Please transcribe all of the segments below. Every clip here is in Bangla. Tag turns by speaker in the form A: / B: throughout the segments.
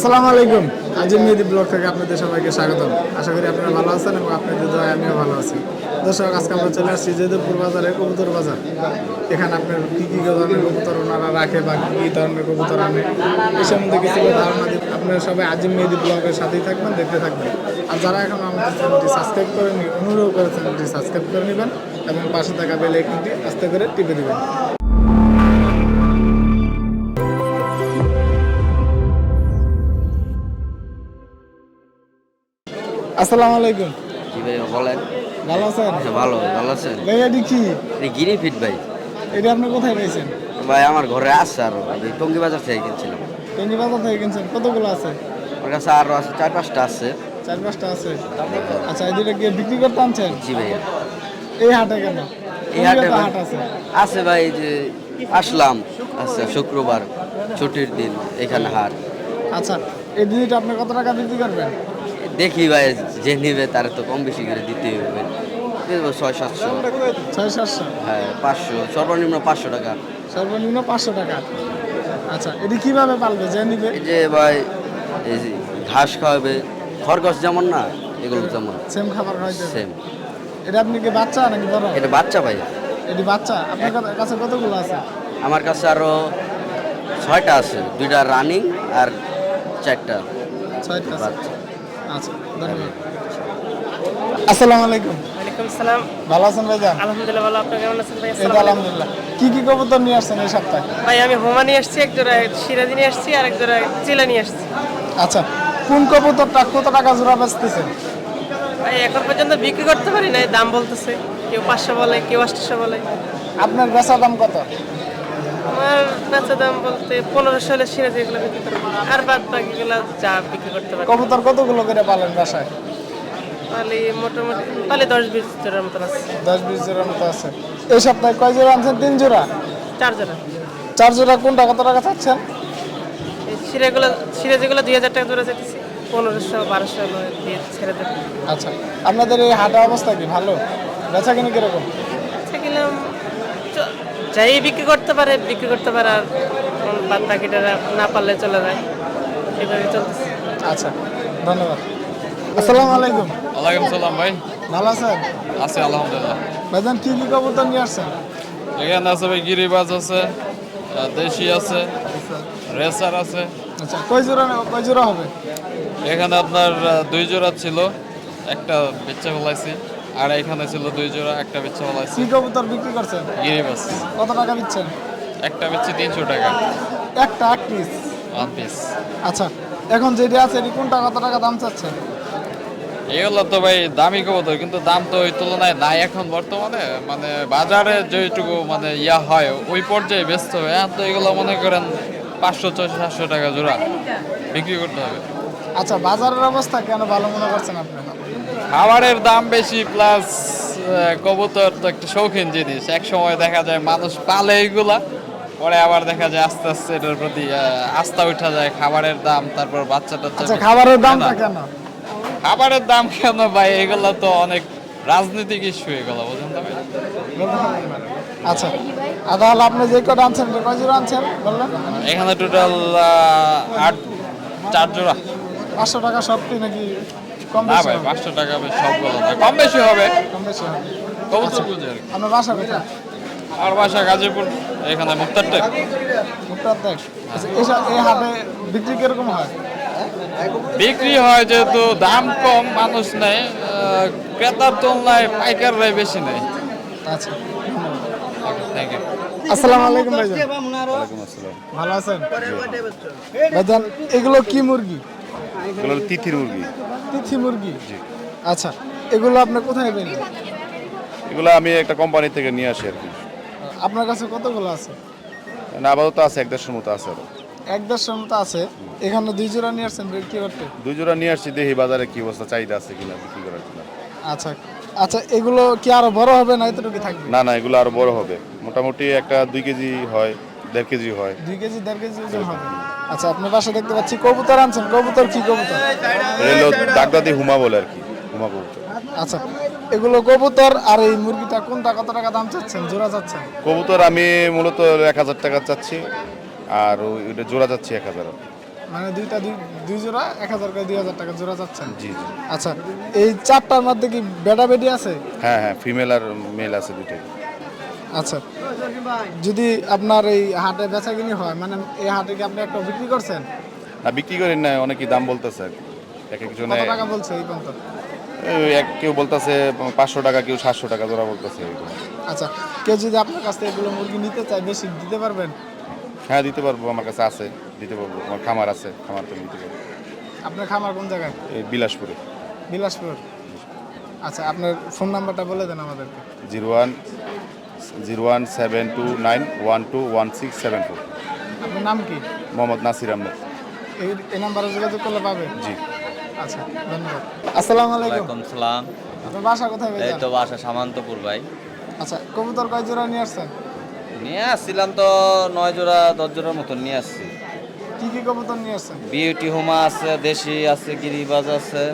A: আসসালামু আলাইকুম। আজিম মেহেদি ব্লগ থেকে আপনাদের সবাইকে স্বাগতম। আশা করি আপনারা ভালো আছেন এবং আপনাদের দয়া আমিও ভালো আছি। দর্শক, আজকে আমরা চলে আসছি জয়দেবপুর বাজারে কবুতর বাজার। এখানে আপনার কী কী ধরনের কবুতর ওনারা রাখে বা কী কী ধরনের কবুতর আনে এই সম্বন্ধে কিছু ধারণা দিন। আপনারা সবাই আজিম মেহেদি ব্লগের সাথেই থাকবেন, দেখতে থাকবেন। আর যারা এখন আমাদের চ্যানেলটি সাবস্ক্রাইব করেনি অনুরোধ করে চ্যানেলটি সাবস্ক্রাইব করে নেবেন এবং পাশে থাকা বেল আইকনটি আস্তে করে টিপে দেবেন। আসসালামু আলাইকুম।
B: জি ভাই বলেন।
A: ভালো আছেন?
B: হ্যাঁ, ভালো ভালো আছেন।
A: ভাই এটি কি?
B: এই গিরি ফিট ভাই।
A: এটা আপনি কোথায় পেয়েছেন
B: ভাই আমার ঘরে আসছে আর এই টঙ্গি বাজার থেকে কিনছিলাম।
A: টঙ্গি বাজার থেকে কিনছেন? কতগুলো আছে?
B: আমার কাছে আরও আছে চার পাঁচটা আছে।
A: চার পাঁচটা আছে। আচ্ছা এই দুটো গিয়ে বিক্রি করতে আনছেন?
B: জি ভাইয়া
A: এই হাটে কেন?
B: এই হাটে
A: হাট আছে।
B: আছে ভাই যে আসলাম। আচ্ছা শুক্রবার ছুটির দিন এখানে হাট।
A: আচ্ছা এই দুইটা আপনি কত টাকা বিক্রি করবেন?
B: দেখি ভাই যে নিবে তার তো কম বেশি করে দিতে হবে। ছয় সাতশো।
A: ছয় সাতশো?
B: হ্যাঁ পাঁচশো। সর্বনিম্ন পাঁচশো টাকা।
A: সর্বনিম্ন পাঁচশো টাকা। আচ্ছা এটি কীভাবে পালবে? যে নিবে?
B: যে ভাই এই ঘাস খাওয়াবে। খরগোশ যেমন না এগুলো যেমন।
A: সেম খাবার হবে।
B: সেম।
A: এটা আপনি কি বাচ্চা নাকি বড়?
B: এটা বাচ্চা ভাই।
A: এটি বাচ্চা? আপনার কাছে কতগুলো আছে?
B: আমার কাছে আরও ছয়টা আছে। দুইটা রানিং আর চারটা
A: ছয়টা
B: বাচ্চা।
A: আচ্ছা ধন্যবাদ। আসসালামু আলাইকুম।
C: ওয়ালাইকুম সালাম
A: ভালো আছেন ভাইজান?
C: আলহামদুলিল্লাহ ভালো। আপনি কেমন আছেন ভাই?
A: এই তো আলহামদুলিল্লাহ। কি কি কবুতর নিয়ে আসছেন এই সপ্তাহে?
C: ভাই আমি হোমা নিয়ে আসছি এক জোড়া সিরাজি নিয়ে আসছি আর এক জোড়া চিলা নিয়ে আসছি।
A: আচ্ছা কোন কবুতরটা কত টাকা জোড়া বেচতেছেন?
C: ভাই এখন পর্যন্ত বিক্রি করতে পারি না দাম বলতেছে। কেউ পাঁচশো বলে কেউ আটশো বলে।
A: আপনার বেচা দাম কত?
C: আমার বেচা দাম বলতে পনেরোশো হলে সিরাজি এগুলো বিক্রি পারি। আর বাদ বাকিগুলো যা বিক্রি করতে পারি
A: কবুতর কতগুলো করে পালেন বাসায়?
C: তাহলে মোটামুটি তাহলে দশ বিশ জোড়ার মতন আছে।
A: দশ বিশ জোড়ার মতো আছে। এই সপ্তাহে কয় জোড়া আনছেন? তিন জোড়া?
C: চার জোড়া।
A: চার জোড়া কোনটা? কত টাকা চাচ্ছেন?
C: এই সিরাগুলো সিরাজিগুলো দুই হাজার টাকা জোড়া যেতেছি পনেরোশো বারোশো দিয়ে ছেড়ে দেবো।
A: আচ্ছা। আপনাদের এই হাটা অবস্থা কি? ভালো? বেচা কিনে কীরকম?
C: আচ্ছা গেলাম চ- যাই বিক্রি করতে পারে বিক্রি করতে পারে আর বাদ বাকিটা না পারলে চলে যায়। এভাবে চলতেছে।
A: আচ্ছা ধন্যবাদ। আসসালামু আলাইকুম।
D: ওয়ালাইকুম সালাম ভাই।
A: ভালো আছেন?
D: আছে আলহামদুলিল্লাহ।
A: ভাইজান কি কি কবুতর নিয়ে আসছেন?
D: এখানে আছে ভাই গিরিবাজ আছে দেশি আছে রেসার আছে।
A: আচ্ছা কয় জোড়া কয় জোড়া হবে?
D: এখানে আপনার দুই জোড়া ছিল একটা বেচ্চা ফেলাইছি। আর এখানে ছিল দুই জোড়া একটা বেচ্চা ফেলাইছি
A: কি কবুতর বিক্রি করছেন?
D: গিরিবাজ
A: কত টাকা দিচ্ছেন?
D: একটা বেচছি তিনশো টাকা।
A: একটা এক পিস
D: ওয়ান পিস
A: আচ্ছা এখন যেটা আছে এটি কোনটা কত টাকা দাম চাচ্ছেন?
D: এগুলো তো ভাই দামি কবুতর কিন্তু দাম তো ওই তুলনায় নাই এখন বর্তমানে। মানে বাজারে যেটুকু মানে ইয়া হয় ওই পর্যায়ে ব্যস্ত। হবে এখন তো এগুলো মনে করেন পাঁচশো ছয়শো সাতশো টাকা জোড়া বিক্রি করতে হবে।
A: আচ্ছা বাজারের অবস্থা কেন ভালো মনে করছেন আপনি
D: খাবারের দাম বেশি প্লাস কবুতর তো একটা শৌখিন জিনিস। এক সময় দেখা যায় মানুষ পালে এইগুলা পরে আবার দেখা যায় আস্তে আস্তে এটার প্রতি আস্থা উঠা যায় খাবারের দাম তারপর বাচ্চা টাচ্চা
A: আচ্ছা খাবারের
D: দাম
A: কেন?
D: খাবারের দাম কেন ভাই? এগুলো তো অনেক রাজনৈতিক ইস্যু এগুলো বুঝুন তো
A: আচ্ছা আর তাহলে আপনি যে কটা আনছেন কয় জোড়া আনছেন বললেন?
D: এখানে টোটাল আট চার জোড়া।
A: পাঁচশো টাকা সব কি নাকি
D: না ভাই
A: হবে?
D: পাঁচশো টাকা কম বেশি হবে?
A: কম বেশি হবে।
D: কবুতর বুঝে আর কি।
A: আপনার বাসা কোথায়?
D: আর বাসা গাজীপুর এখানে
A: মুক্তার আচ্ছা এই সব- হাটে বিক্রি কীরকম হয়?
D: বিক্রি হয় যেহেতু দাম কম মানুষ নেয় আহ, ক্রেতার তুলনায় পাইকাররাই বেশি নেয়।
A: আচ্ছা।
D: থ্যাংক ইউ
A: আসসালামু আলাইকুম ভাইজান। ভালো আছেন? ভাইজান এগুলো কি মুরগি?
E: এগুলো তিথির মুরগি।
A: তিথি মুরগি? আচ্ছা এগুলো আপনি কোথায় পেলেন
E: এগুলো আমি একটা কোম্পানি থেকে নিয়ে আসি আর কি।
A: আপনার কাছে কতগুলো আছে?
E: না আপাতত আছে এক দেড়শোর মতো আছে আরও।
A: এক দেড়শোর মতো আছে। এখানে দুই জোড়া নিয়ে আসছেন বিক্রি করতে?
E: দুই জোড়া নিয়ে আসছি দেখি বাজারে কি অবস্থা চাহিদা আছে কিনা বিক্রি করার জন্য।
A: আচ্ছা আচ্ছা এগুলো কি আরও বড় হবে না এতটুকু থাকবে?
E: না না এগুলো আরও বড় হবে। মোটামুটি একটা দুই কেজি হয় দেড় কেজি হয়।
A: দুই কেজি দেড় কেজি ওজন হবে। আচ্ছা আপনার বাসা দেখতে পাচ্ছি কবুতর আনছেন কবুতর কি কবুতর?
E: এগুলো দাগদাদি হুমা বলে আর কি হুমা কবুতর।
A: আচ্ছা এগুলো কবুতর আর এই মুরগিটা কোনটা কত টাকা দাম চাচ্ছেন জোড়া চাচ্ছেন?
E: কবুতর আমি মূলত এক হাজার টাকা চাচ্ছি আর ওই- ওইটা জোড়া যাচ্ছি এক হাজার
A: মানে দুইটা দুই দুই জোড়া এক হাজার করে দুই হাজার টাকা জোড়া যাচ্ছেন?
E: জি জি।
A: আচ্ছা এই চারটার মধ্যে কি বেটা বেটি আছে?
E: হ্যাঁ হ্যাঁ ফিমেল আর মেল আছে দুটোই
A: আচ্ছা যদি আপনার এই হাটে বেচা কিনি হয় মানে এই হাটে কি আপনি একটা বিক্রি করছেন?
E: না বিক্রি করেন না অনেকই দাম বলতেছে। এক একজনে
A: কত টাকা বলছে এই পর্যন্ত?
E: এক কেউ বলতেছে পাঁচশো টাকা কেউ সাতশো টাকা জোড়া বলতেছে।
A: আচ্ছা কেউ যদি আপনার কাছ থেকে এগুলো মুরগি নিতে চায় বেশি দিতে পারবেন?
E: হ্যাঁ দিতে পারব আমার কাছে আছে দিতে পারব আমার খামার আছে খামার তো দিতে পারব।
A: আপনার খামার কোন জায়গায়?
E: এই বিলাসপুরে।
A: বিলাসপুর। আচ্ছা আপনার ফোন নাম্বারটা বলে দেন আমাদেরকে।
E: Zero one zero one seven two nine one two one six seven two.
A: আপনার নাম কি?
E: মোহাম্মদ নাসির আহমেদ।
A: এই এই নাম্বারে যোগাযোগ করলে পাবে?
E: জি।
A: আচ্ছা ধন্যবাদ। আসসালামু আলাইকুম।
F: সালাম।
A: আপনার বাসা কোথায়
F: এই তো বাসা সামান্তপুর ভাই।
A: আচ্ছা কবুতর কয় জোড়া নিয়ে আসছেন?
F: নিয়ে আসছিলাম তো নয় জোড়া দশ জোড়ার মতন নিয়ে আসছি।
A: কি কি কবুতর নিয়ে আসছেন?
F: বিউটি হোমা আছে দেশি আছে গিরিবাজ আছে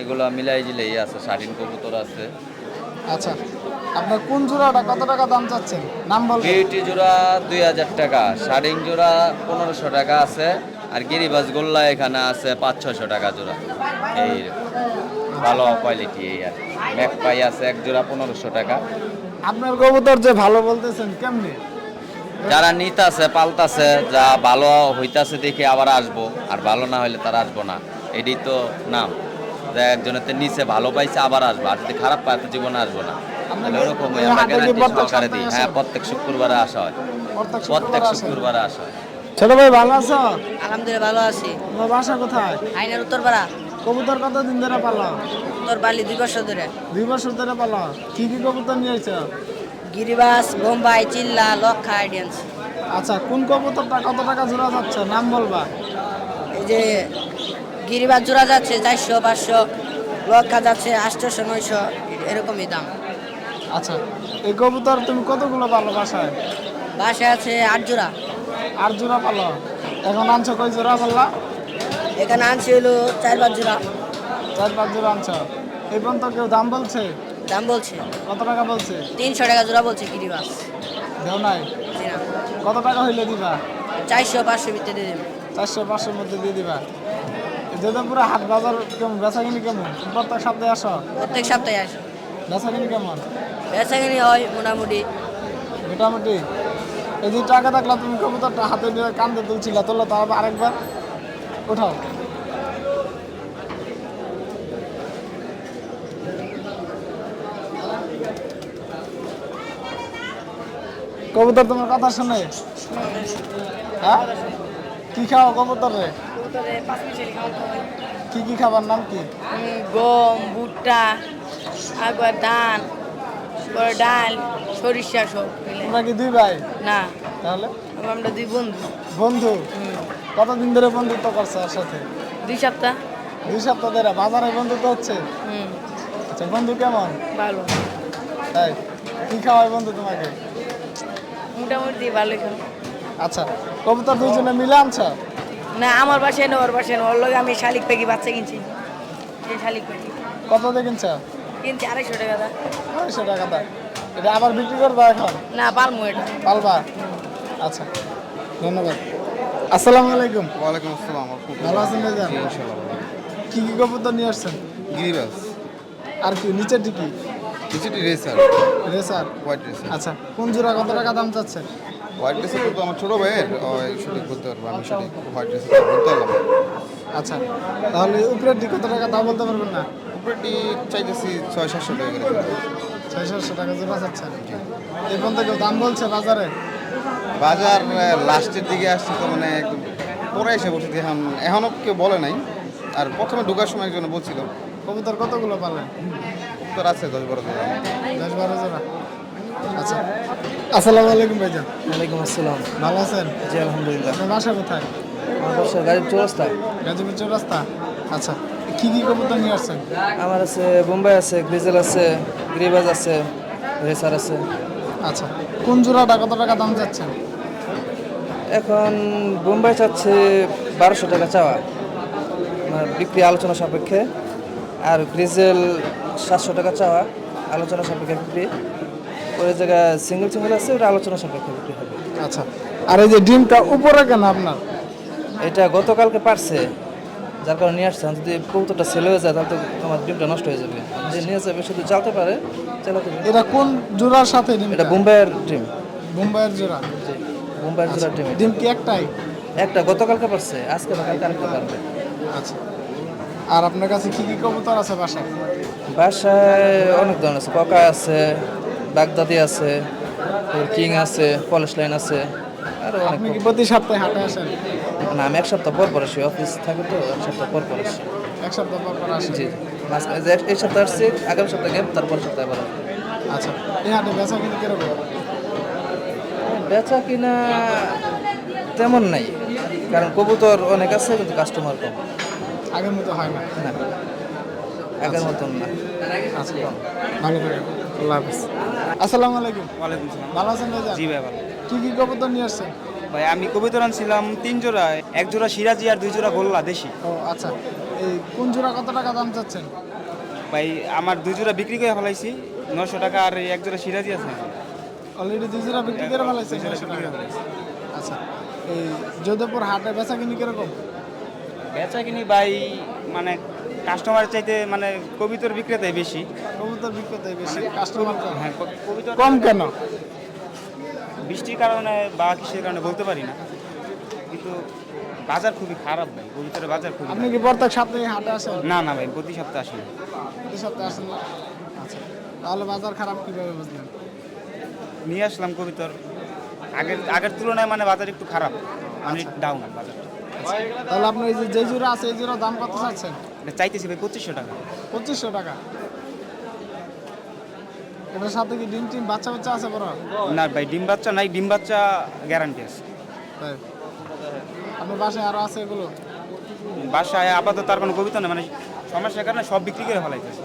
F: এগুলো মিলাই জিলাই আছে শাড়িন কবুতর আছে।
A: আচ্ছা আপনার কোন জোড়াটা কত টাকা দাম চাচ্ছেন? নাম বলবেন
F: বিউটি জোড়া দুই হাজার টাকা শাড়িন জোড়া পনেরোশো টাকা আছে আর গিরিবাজ গোল্লা এখানে আছে পাঁচ ছয়শো টাকা জোড়া। এই ভালো কোয়ালিটি এই আর ম্যাক পাই আছে এক জোড়া পনেরোশো টাকা।
A: আপনার কবুতর যে ভালো বলতেছেন কেমনি?
F: যারা নিতাছে পালতাছে যা ভালো হইতাছে দেখে আবার আসব আর ভালো না হইলে তারা আসব না। এটাই তো নাম। যে একজনের নিচে ভালো পাইছে আবার আসব আর যদি খারাপ পায় তো জীবনে আসব না। তাহলে ওরকমই
A: এই
F: আমরা গ্যারান্টি সহকারে দিই। হ্যাঁ প্রত্যেক শুক্রবারে আসা হয়।
A: প্রত্যেক শুক্রবার
F: আসা। হয়।
A: ছোট ভাই ভালো আছো?
G: আলহামদুলিল্লাহ ভালো আছি।
A: তোমার বাসা কোথায়?
G: আইনের উত্তরপাড়া।
A: কবুতর কতদিন ধরে পালা?
G: উত্তর বালি দুই বছর ধরে।
A: দুই বছর ধরে পালা। কি কি কবুতর নিয়ে আইছো?
G: গিরিবাস বোম্বাই চিল্লা লক্ষা আইডিয়ান্স।
A: আচ্ছা কোন কবুতরটা কত টাকা জোড়া যাচ্ছে? নাম বলবা।
G: এই যে গিরিবাস জোড়া যাচ্ছে চারশো পাঁচশো লক্ষা যাচ্ছে আটশোশো নয়শো এরকমই দাম।
A: আচ্ছা এই কবুতর তুমি কতগুলো পালো বাসায়?
G: বাসে আছে আট জোড়া।
A: আট জোড়া পালো এখন আনছো কয় জোড়া পাল্লা
G: এখানে আনছি হলো চার পাঁচ জোড়া।
A: চার পাঁচ জোড়া আনছো। এই পর্যন্ত কেউ দাম বলছে?
G: দাম বলছে।
A: কত টাকা বলছে?
G: তিনশো টাকা জোড়া বলছে গিরিবাস
A: দেও নাই? কত টাকা হইলে দিবা?
G: চারশো পাঁচশো ভিতরে দেবেন
A: চারশো পাঁচশোর মধ্যে দিয়ে দিবা। যেটা পুরো হাট বাজার কেমন বেচা কিনি কেমন? প্রত্যেক সপ্তাহে আসো?
G: প্রত্যেক সপ্তাহে আসে।
A: বেচা কিনি কেমন?
G: বেচাকিনি হয় মোটামুটি।
A: মোটামুটি? এই যে টাকা থাকলে তুমি কবুতরটা হাতে নিয়ে কান্দে তুলছিলা তোলো তারপর আরেকবার। উঠাও। কবুতর তোমার কথা শুনে? হ্যাঁ? কি খাও কবুতর? রে কি কি খাবার নাম কি?
H: গম ভুট্টা আবার ধান পরে ডাল সরিষা সব
A: তোমরা কি দুই ভাই?
H: না।
A: তাহলে?
H: আমরা দুই বন্ধু।
A: বন্ধু? কতদিন ধরে বন্ধুত্ব করছে ওর সাথে?
H: দুই সপ্তাহ।
A: দুই সপ্তাহ ধরে। বাজারে বন্ধুত্ব হচ্ছে? আচ্ছা বন্ধু কেমন?
H: ভালো।
A: তাই? কি খাওয়ায় বন্ধু তোমাকে?
H: মোটামুটি ভালো খেলো
A: আচ্ছা কবুতর দুজনে মিলে আনছো?
H: না আমার বাসায় না ওর বাসায় না। ওর লগে আমি শালিক পাখি বাচ্চা কিনছি। এই শালিক পাখি
A: কত দিয়ে কিনছো?
H: কিনছি আড়াইশো টাকা দা
A: আড়াইশো টাকা দাম। এটা আবার বিক্রি করবা এখন?
H: না পালমু এটা।
A: পালবা আচ্ছা ধন্যবাদ। আসসালামু আলাইকুম।
I: ওয়ালাইকুম আসসালাম
A: ভালো আছেন ভাইজান কি কি কবুতর নিয়ে আসছেন?
I: গিরিবাস।
A: আর কি নিচে টিকি
I: কিছুটি রেসার।
A: রেসার।
I: White racer.
A: আচ্ছা কোন জোড়া কত টাকা দাম চাচ্ছেন?
I: হোয়াইট রেসার তো আমার ছোটো ভাইয়ের সঠিক বলতে পারব আমি সঠিক হোয়াইট রেসার বলতে পারলাম।
A: আচ্ছা তাহলে উপরের দিক কত টাকা তা বলতে পারবেন না?
I: উপরেটি চাইতেছি ছয় সাতশো টাকা করে।
A: ছয় সাতশো টাকা জোড়া চাচ্ছেন এই পর্যন্ত কেউ দাম বলছে বাজারে?
I: বাজার লাস্টের দিকে আসছে তো মানে একদম পরে এসে বসেছি এখন এখনও কেউ বলে নাই। আর প্রথমে ঢোকার সময় একজন বলছিল
A: কবুতর কতগুলো পালেন
I: উত্তর আছে দশ বারো
A: দশ বারো আসসালামু আলাইকুম ভাইজান।
J: ওয়ালাইকুম আসসালাম।
A: ভালো আছেন?
J: জি আলহামদুলিল্লাহ।
A: আপনার বাসা কোথায়?
J: আমার বাসা গাড়ির চৌরাস্তা।
A: গাজীপুর চৌরাস্তা? আচ্ছা কি কি কবুতর নিয়ে আসছেন?
J: আমার আছে বোম্বাই আছে গ্রিজেল আছে গ্রিবাজ আছে রেসার আছে।
A: আচ্ছা কোন জোড়াটা কত টাকা দাম যাচ্ছেন
J: এখন বোম্বাই চাচ্ছে বারোশো টাকা চাওয়া। আমার বিক্রি আলোচনা সাপেক্ষে। আর গ্রিজেল সাতশো টাকা চাওয়া আলোচনা সাপেক্ষে বিক্রি। ওই জায়গায় সিঙ্গেল সিঙ্গেল আছে ওটা আলোচনা সাপেক্ষে বিক্রি হবে।
A: আচ্ছা আর এই যে ডিমটা উপরে কেন আপনার?
J: এটা গতকালকে পারছে যার কারণে নিয়ে আসছে। যদি কবুতরটা ছেলে হয়ে যায় তাহলে তো আমার ডিমটা নষ্ট হয়ে যাবে। যে নিয়ে যাবে শুধু চালতে পারে চালাতে
A: এটা কোন জোড়ার সাথে ডিম
J: এটা বোম্বাইয়ের ডিম।
A: মুম্বাইয়ের জোড়া?
J: বোম্বাইয়ের জোড়ার ডিম
A: ডিম কি একটাই?
J: একটা গতকালকে পারছে আজকে বা কালকে আরেকটা পারবে।
A: আচ্ছা আর আপনার কাছে কি কি কবুতর আছে বাসায়?
J: বাসায় অনেক ধরনের আছে ককা আছে বাগদাদি আছে কিং আছে পলিশ লাইন আছে আরও অনেক
A: আপনি কি প্রতি সপ্তাহে হাটে আসেন?
J: না আমি এক সপ্তাহ পর পর আসি অফিস থাকে তো এক সপ্তাহ পর পর আসি।
A: এক সপ্তাহ পর পর আসেন?
J: জি মাঝখানে যে এই সপ্তাহ আসছি আগামী সপ্তাহে গেম তারপর সপ্তাহে আবার
A: আচ্ছা এই হাটে বেচা কিনে কীরকম?
J: বেচা কিনা তেমন নাই কারণ কবুতর অনেক আছে কিন্তু কাস্টমার কম।
A: আগের মতো হয় না?
J: না আগের মতন না।
A: আচ্ছা ভালো থাকেন আল্লাহ হাফিজ। আসসালামু আলাইকুম।
K: ওয়ালাইকুম সালাম।
A: ভালো আছেন ভাইজান?
K: জি ভাই ভালো।
A: কি কি কবুতর নিয়ে আসছেন?
K: ভাই আমি কবিতর আনছিলাম তিন জোড়া এক জোড়া সিরাজি আর দুই জোড়া গোল্লা দেশি।
A: ও আচ্ছা। এই কোন জোড়া কত টাকা দাম চাচ্ছেন?
K: ভাই আমার দুই জোড়া বিক্রি করে ফেলাইছি নশো টাকা আর এই এক জোড়া সিরাজি আছে।
A: অলরেডি দুই জোড়া বিক্রি করে ফেলাইছেন নয়শো টাকা। আচ্ছা। এই যোধপুর হাটে বেচা কিনি কীরকম?
K: বেচা কিনি ভাই মানে কাস্টমার চাইতে মানে কবিতর বিক্রেতাই বেশি।
A: কবুতর বিক্রেতাই বেশি কাস্টমার কম।
K: হ্যাঁ ক- কবিতর
A: কম কেন?
K: বৃষ্টির কারণে বা কিসের কারণে বলতে পারি না। কিন্তু বাজার খুবই খারাপ ভাই কবিতরের বাজার খুবই
A: আপনি
K: খারাপ।
A: কি প্রত্যেক সপ্তাহে হাটে আসেন?
K: না না ভাই প্রতি সপ্তাহে আসি না।
A: প্রতি সপ্তাহে আসেন না? আচ্ছা তাহলে বাজার খারাপ কীভাবে বুঝলেন?
K: নিয়ে আসলাম কবিতর। আগের আগের তুলনায় মানে বাজার একটু খারাপ। অনেক ডাউন বাজার
A: তাহলে আপনি এই যে যে জোড়া আছে এই জোড়া দাম কত চাচ্ছেন?
K: এটা চাইতেছি ভাই পঁচিশশো টাকা।
A: পঁচিশশো টাকা। এটার সাথে কি ডিম টিম বাচ্চা বাচ্চা আছে বড়?
K: না ভাই ডিম বাচ্চা নাই ডিম বাচ্চা গ্যারান্টি আছে।
A: তাই। আপনার বাসায় আরও আছে এগুলো?
K: বাসায় আপাতত তার কোনো কবিতা নেই মানে সমস্যার কারণে সব বিক্রি করে ফেলাইতেছে।